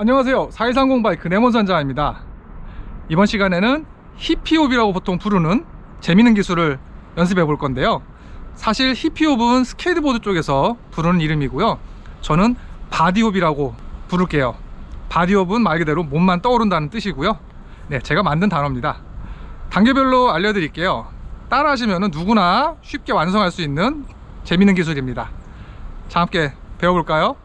안녕하세요. 4130 바이크 레몬선장입니다. 이번 시간에는 히피옵이라고 보통 부르는 재미있는 기술을 연습해 볼 건데요. 사실 히피옵은 스케이트보드 쪽에서 부르는 이름이고요. 저는 바디옵이라고 부를게요. 바디옵은 말 그대로 몸만 떠오른다는 뜻이고요. 네 제가 만든 단어입니다. 단계별로 알려드릴게요. 따라 하시면 누구나 쉽게 완성할 수 있는 재미있는 기술입니다. 자 함께 배워볼까요?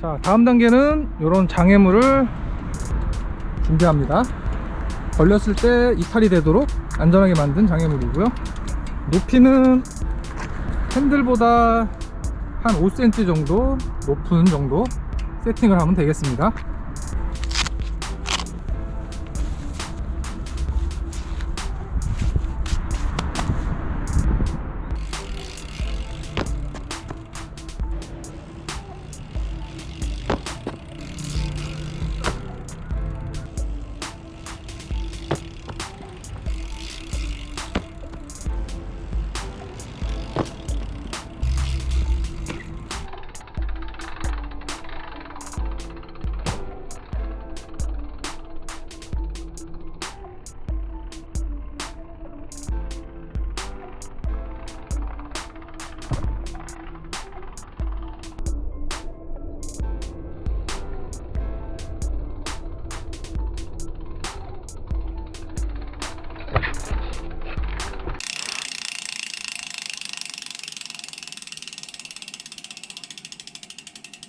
자 다음 단계는 이런 장애물을 준비합니다. 걸렸을 때 이탈이 되도록 안전하게 만든 장애물이고요. 높이는 핸들보다 한 5cm 정도 높은 정도 세팅을 하면 되겠습니다